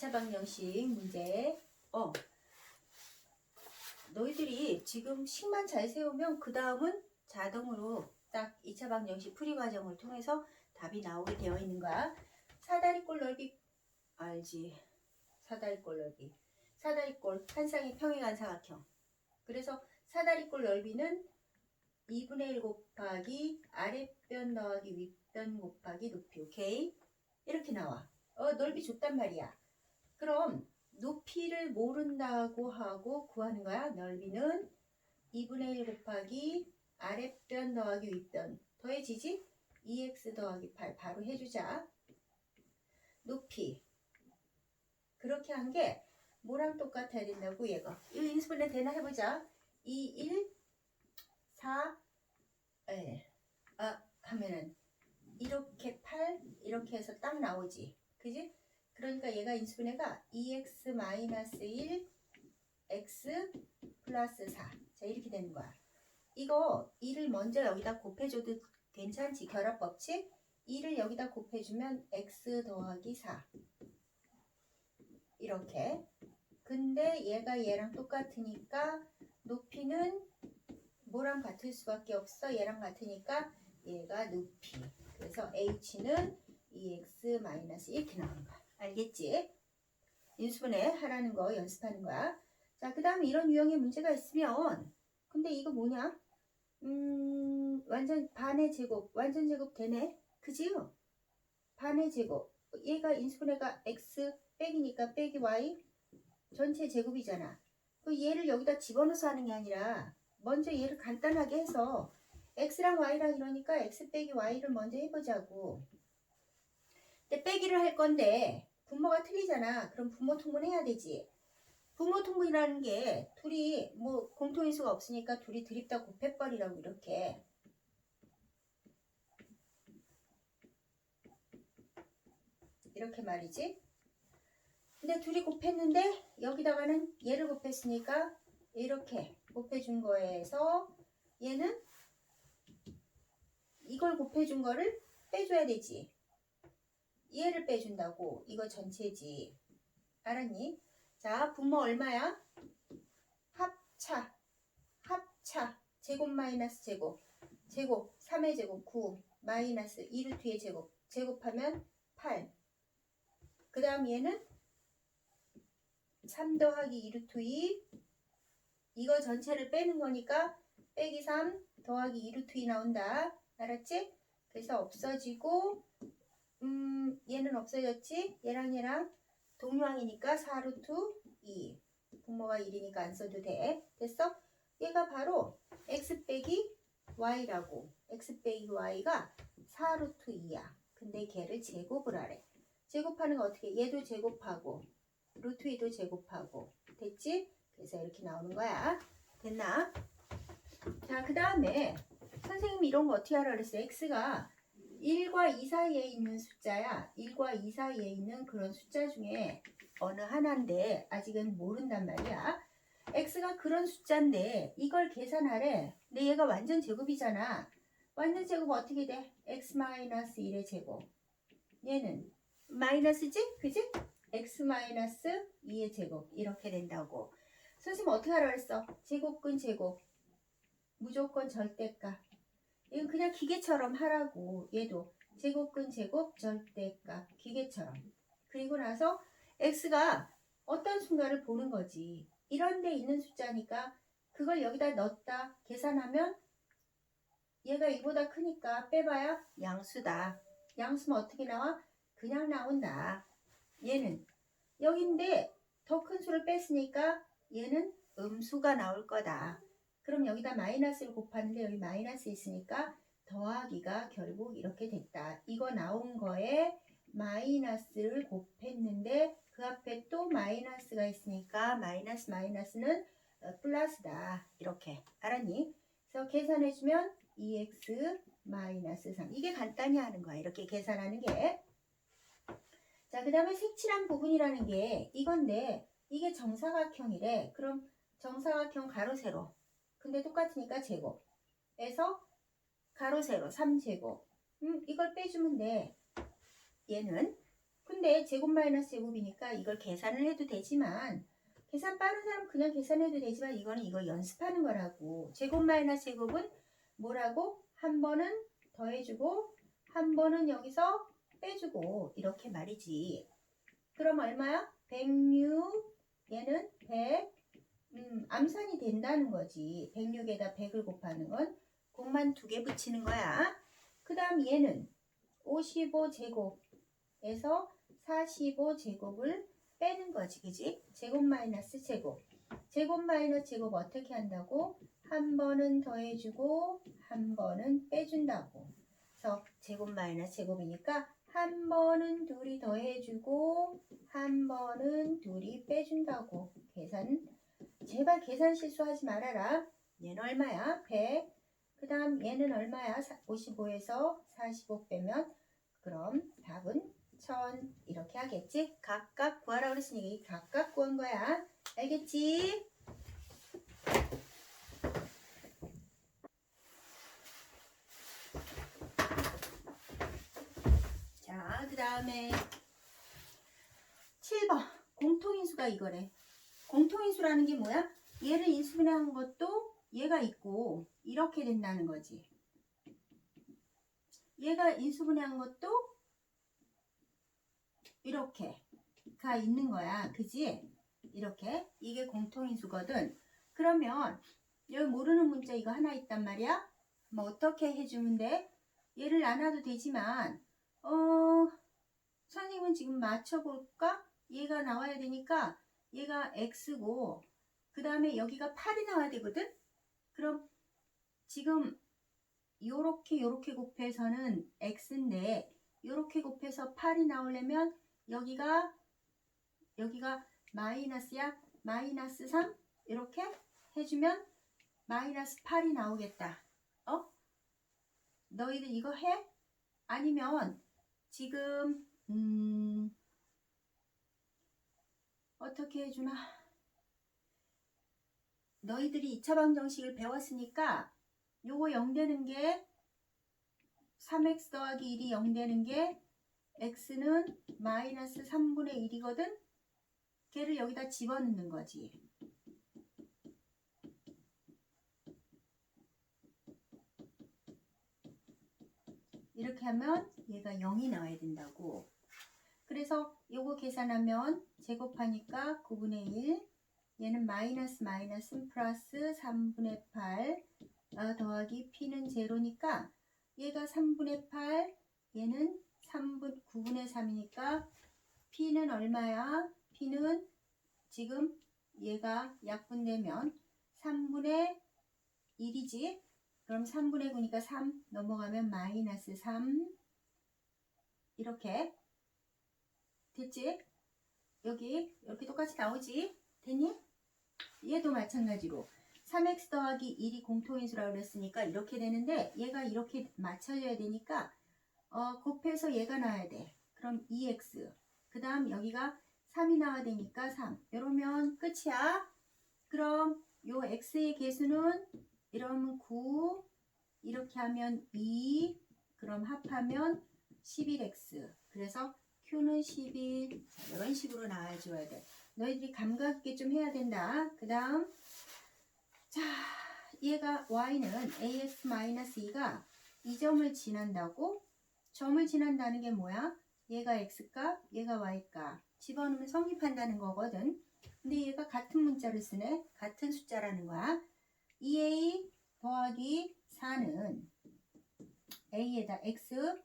2차 방정식 문제. 어. 너희들이 지금 식만 잘 세우면 그 다음은 자동으로 딱 2차 방정식 풀이 과정을 통해서 답이 나오게 되어 있는 거야. 사다리꼴 넓이 알지? 사다리꼴 넓이. 사다리꼴 한 쌍의 평행한 사각형. 그래서 사다리꼴 넓이는 2분의 1 곱하기 아랫변 더하기 윗변 곱하기 높이. 오케이? 이렇게 나와. 어, 넓이 줬단 말이야. 그럼 높이를 모른다고 하고 구하는 거야. 넓이는 2분의 1 곱하기 아랫변 더하기 윗변 더해지지? 2x 더하기 8 바로 해주자. 높이. 그렇게 한 게 뭐랑 똑같아야 된다고 얘가. 이거 인수분해 되나 해보자. 2, 1, 4, 예. 아, 하면은 이렇게 8 이렇게 해서 딱 나오지. 그지? 그러니까 얘가 인수분해가 2x-1 x 플러스 4. 자, 이렇게 되는 거야. 이거 2를 먼저 여기다 곱해줘도 괜찮지? 결합 법칙. 2를 여기다 곱해주면 x 더하기 4. 이렇게. 근데 얘가 얘랑 똑같으니까 높이는 뭐랑 같을 수밖에 없어. 얘랑 같으니까 얘가 높이. 그래서 h는 2x 마이너스 이렇게 나오는 거야. 알겠지? 인수분해 하라는 거 연습하는 거야. 자, 그 다음에 이런 유형의 문제가 있으면 근데 이거 뭐냐? 음, 완전 반의 제곱, 완전 제곱 되네? 그지요? 반의 제곱. 얘가 인수분해가 x 빼기니까 빼기 y 전체 제곱이잖아. 그 얘를 여기다 집어넣어서 하는 게 아니라 먼저 얘를 간단하게 해서 x랑 y랑 이러니까 x 빼기 y를 먼저 해보자고. 근데 빼기를 할 건데 분모가 틀리잖아. 그럼 분모 통분해야 되지. 부모 통분이라는 게 둘이 뭐 공통인수가 없으니까 둘이 드립다 곱해버리라고 이렇게 이렇게 말이지. 근데 둘이 곱했는데 여기다가는 얘를 곱했으니까 이렇게 곱해준 거에서 얘는 이걸 곱해준 거를 빼줘야 되지. 얘를 빼준다고 이거 전체지. 알았니? 자, 분모 얼마야? 합차. 합차. 제곱 마이너스 제곱. 제곱. 3의 제곱 9. 마이너스 2루트의 제곱. 제곱하면 8. 그 다음 얘는 3 더하기 2루트 2. 이거 전체를 빼는 거니까 빼기 3 더하기 2루트 2 나온다. 알았지? 그래서 없어지고 음 얘는 없어졌지? 얘랑 얘랑 동류항이니까 4루트 2. 분모가 1이니까 안 써도 돼. 됐어? 얘가 바로 x 빼기 y라고. x 빼기 y가 4루트 2야. 근데 걔를 제곱을 하래. 제곱하는 거 어떻게? 얘도 제곱하고 루트 2도 제곱하고. 됐지? 그래서 이렇게 나오는 거야. 됐나? 자, 그 다음에 선생님이 이런 거 어떻게 하라 그랬어? x가 1과 2 사이에 있는 숫자야. 1과 2 사이에 있는 그런 숫자 중에 어느 하나인데 아직은 모른단 말이야. x가 그런 숫자인데 이걸 계산하래. 근데 얘가 완전 제곱이잖아. 완전 제곱 어떻게 돼? x-1의 제곱. 얘는 마이너스지? 그지? x-2의 제곱. 이렇게 된다고. 선생님 어떻게 하라 그랬어? 제곱근 제곱. 무조건 절대값. 이건 그냥 기계처럼 하라고. 얘도 제곱근 제곱 절대값 기계처럼. 그리고 나서 x가 어떤 순간을 보는 거지. 이런 데 있는 숫자니까 그걸 여기다 넣었다 계산하면 얘가 이보다 크니까 빼봐야 양수다. 양수면 어떻게 나와? 그냥 나온다. 얘는 여기인데 더 큰 수를 뺐으니까 얘는 음수가 나올 거다 그럼 여기다 마이너스를 곱하는데 여기 마이너스 있으니까 더하기가 결국 이렇게 됐다. 이거 나온 거에 마이너스를 곱했는데 그 앞에 또 마이너스가 있으니까 마이너스 마이너스는 어, 플러스다. 이렇게 알았니? 그래서 계산해주면 2x 마이너스 3 이게 간단히 하는 거야. 이렇게 계산하는 게. 자, 그 다음에 색칠한 부분이라는 게 이건데 이게 정사각형이래. 그럼 정사각형 가로 세로 근데 똑같으니까 제곱에서 가로 세로 3제곱. 음 이걸 빼주면 돼. 얘는. 근데 제곱 마이너스 제곱이니까 이걸 계산을 해도 되지만 계산 빠른 사람 그냥 계산해도 되지만 이거는 이거 연습하는 거라고. 제곱 마이너스 제곱은 뭐라고? 한 번은 더해주고 한 번은 여기서 빼주고. 이렇게 말이지. 그럼 얼마야? 106 얘는 100 음, 암산이 된다는 거지 106에다 100을 곱하는 건 곱만 두 개 붙이는 거야 그 다음 얘는 55제곱에서 45제곱을 빼는 거지, 그지? 제곱 마이너스 제곱. 제곱 마이너스 제곱 어떻게 한다고? 한 번은 더해주고, 한 번은 빼준다고. 그래서 제곱 마이너스 제곱이니까 한 번은 둘이 더해주고, 한 번은 둘이 빼준다고. 계산, 제발 계산 실수하지 말아라. 얘는 얼마야? 100. 그 다음 얘는 얼마야? 55에서 45 빼면 그럼 답은 1000 이렇게 하겠지? 각각 구하라 그랬으니 각각 구한 거야. 알겠지? 자, 그 다음에 7번 공통인수가 이거래. 공통인수라는 게 뭐야? 얘를 인수분해한 것도 얘가 있고 이렇게 된다는 거지. 얘가 인수분해한 것도 이렇게가 있는 거야. 그지? 이렇게. 이게 공통인수거든. 그러면 여기 모르는 문자 이거 하나 있단 말이야. 뭐 어떻게 해주면 돼? 얘를 나눠도 되지만 어 선생님은 지금 맞춰볼까? 얘가 나와야 되니까 얘가 x고 그 다음에 여기가 8이 나와야 되거든? 그럼 지금 요렇게 요렇게 곱해서는 x인데 요렇게 곱해서 8이 나오려면 여기가 여기가 마이너스야 마이너스 3 이렇게 해주면 마이너스 8이 나오겠다 어? 너희들 이거 해? 아니면 지금 음 어떻게 해주나 너희들이 2차 방정식을 배웠으니까 요거 0 되는 게 3x 더하기 1이 0 되는 게 x는 마이너스 3분의 1이거든? 걔를 여기다 집어넣는 거지. 이렇게 하면 얘가 0이 나와야 된다고. 그래서 요거 계산하면 제곱하니까 9분의 1 얘는 마이너스 마이너스 플러스 3분의 8 어, 더하기 p는 제로니까 얘가 3분의 8 얘는 3분 9분의 3이니까 p는 얼마야? p는 지금 얘가 약분되면 3분의 1이지 그럼 3분의 9니까 3 넘어가면 마이너스 3 이렇게 됐지? 여기 이렇게 똑같이 나오지? 됐니? 얘도 마찬가지로 3x 더하기 1이 공통인수라고 그랬으니까 이렇게 되는데 얘가 이렇게 맞춰져야 되니까 어, 곱해서 얘가 나와야 돼. 그럼 2x 그 다음 여기가 3이 나와야 되니까 3 이러면 끝이야. 그럼 요 x의 개수는 이러면 9 이렇게 하면 2 그럼 합하면 11x 그래서 q는 11 이런 식으로 나와줘야 돼. 너희들이 감각 있게 좀 해야 된다. 그 다음 자 얘가 y는 ax-2가 이 점을 지난다고 점을 지난다는 게 뭐야? 얘가 x값, 얘가 y값 집어넣으면 성립한다는 거거든. 근데 얘가 같은 문자를 쓰네. 같은 숫자라는 거야. 2a 더하기 4는 a에다 x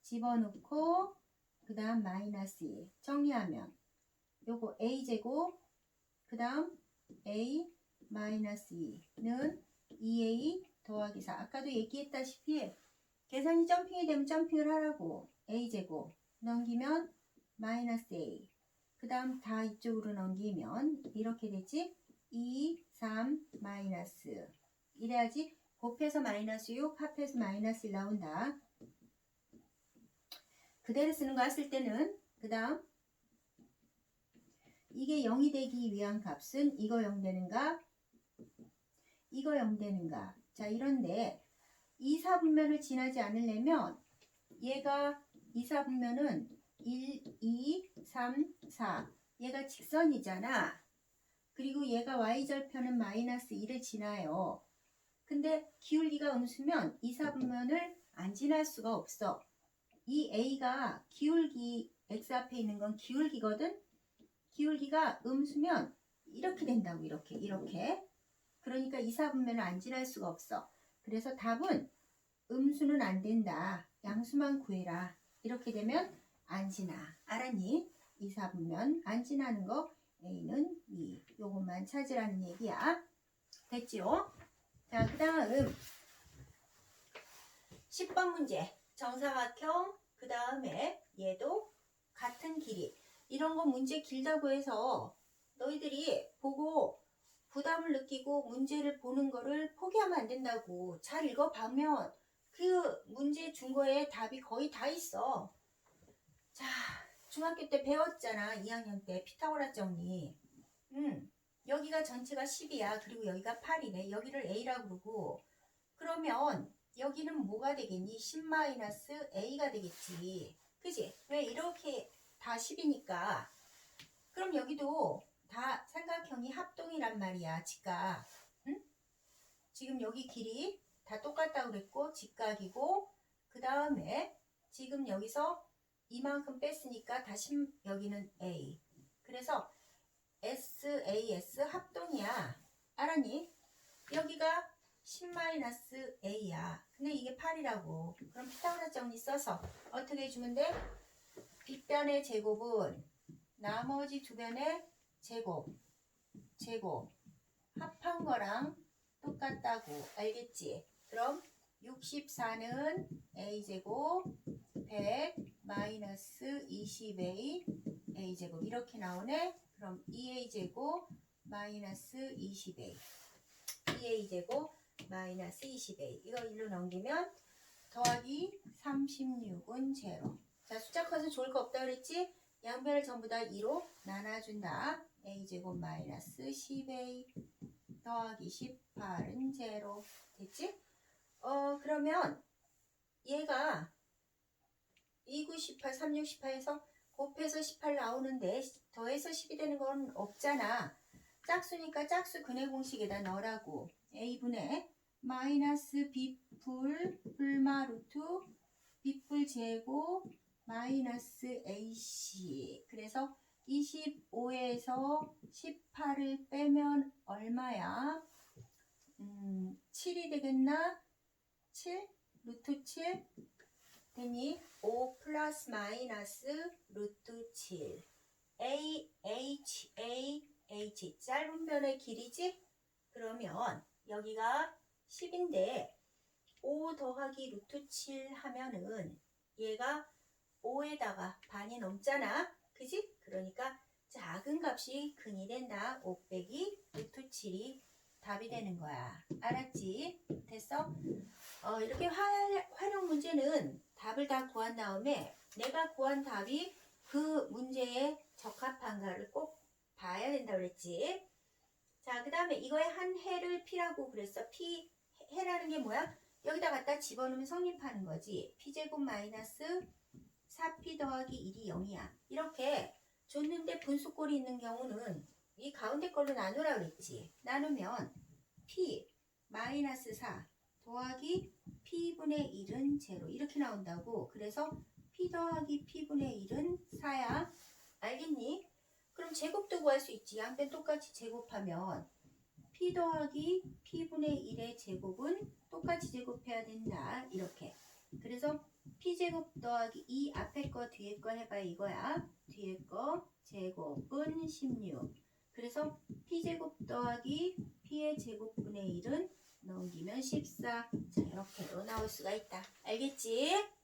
집어넣고 그 다음 마이너스 2 정리하면 요거 a제곱 그 다음 a 마이너스 2는 2a 더하기 4 아까도 얘기했다시피 계산이 점핑이 되면 점핑을 하라고. A제곱 넘기면 마이너스 a. 그 다음 다 이쪽으로 넘기면 이렇게 되지? 2, 3 마이너스. 이래야지 곱해서 마이너스 6 합해서 마이너스 1 나온다 그대로 쓰는 거 했을 때는 그 다음 이게 0이 되기 위한 값은 이거 0 되는가 이거 0 되는가 자 이런데 2, 4분면을 지나지 않으려면 얘가 2, 4분면은 1, 2, 3, 4. 얘가 직선이잖아. 그리고 얘가 y절편은 마이너스 1을 지나요. 근데 기울기가 음수면 2, 4분면을 안 지날 수가 없어. 이 a가 기울기 x 앞에 있는 건 기울기거든. 기울기가 음수면 이렇게 된다고 이렇게 이렇게. 그러니까 2, 4분면을 안 지날 수가 없어. 그래서 답은 음수는 안 된다. 양수만 구해라. 이렇게 되면 안 지나. 알았니? 2, 4분면 안 지나는 거 A는 2. 요것만 찾으라는 얘기야. 됐지요? 자, 그 다음 10번 문제. 정사각형, 그 다음에 얘도 같은 길이. 이런 거 문제 길다고 해서 너희들이 보고 부담을 느끼고 문제를 보는 거를 포기하면 안 된다고. 잘 읽어보면 그 문제 준 거에 답이 거의 다 있어. 자, 중학교 때 배웠잖아. 2학년 때 피타고라 정리. 음, 여기가 전체가 10이야. 그리고 여기가 8이네. 여기를 A라고 그러고. 그러면 여기는 뭐가 되겠니? 10-A가 되겠지. 그지? 왜 이렇게 다 10이니까. 그럼 여기도 다 삼각형이 합동이란 말이야. 직각. 응? 지금 여기 길이 다 똑같다고 그랬고 직각이고 그 다음에 지금 여기서 이만큼 뺐으니까 다시 여기는 A. 그래서 SAS 합동이야. 알았니? 여기가 10-A야. 근데 이게 8이라고. 그럼 피타고라 정리 써서 어떻게 해주면 돼? 빗변의 제곱은 나머지 두 변의 제곱, 제곱 합한 거랑 똑같다고 알겠지? 그럼 64는 a제곱 100 마이너스 20a a제곱 이렇게 나오네. 그럼 2a제곱 마이너스 20a 2a제곱 마이너스 20a 이거 일로 넘기면 더하기 36은 제로 자 숫자 커서 좋을 거 없다 그랬지? 양변을 전부 다 2로 나눠준다. a제곱 마이너스 10a 더하기 18은 제로 됐지? 어 그러면 얘가 29, 18, 36, 18에서 곱해서 18 나오는데 더해서 10이 되는 건 없잖아. 짝수니까 짝수 근해 공식에다 넣으라고. A분의 마이너스 b풀 불마 루트 b풀 제곱 마이너스 ac 그래서 25에서 18을 빼면 얼마야? 음, 7이 되겠나? 7? 루트 7? 되니 5 플러스 마이너스 루트 7 A H A H 짧은 변의 길이지? 그러면 여기가 10인데 5 더하기 루트 7 하면은 얘가 5에다가 반이 넘잖아. 그지? 그러니까 작은 값이 근이 된다. 5 빼기 루트 7이 답이 되는 거야. 알았지? 됐어? 어, 이렇게 활, 활용 문제는 답을 다 구한 다음에 내가 구한 답이 그 문제에 적합한가를 꼭 봐야 된다 그랬지. 자, 그 다음에 이거에 한 해를 P라고 그랬어. P, 해라는 게 뭐야? 여기다 갖다 집어넣으면 성립하는 거지. P제곱 마이너스 4P 더하기 1이 0이야. 이렇게 줬는데 분수꼴이 있는 경우는 이 가운데 걸로 나누라 그랬지. 나누면 P 마이너스 4 더하기 P분의 1은 제로 이렇게 나온다고. 그래서 P 더하기 P분의 1은 4야. 알겠니? 그럼 제곱도 구할 수 있지. 양변 똑같이 제곱하면 P 더하기 P분의 1의 제곱은 똑같이 제곱해야 된다. 이렇게. 그래서 P제곱 더하기 이 앞에 거 뒤에 거 해봐 이거야. 뒤에 거 제곱은 16. 그래서 P제곱 더하기 P의 제곱분의 1은 넘기면 14. 자, 이렇게도 나올 수가 있다. 알겠지?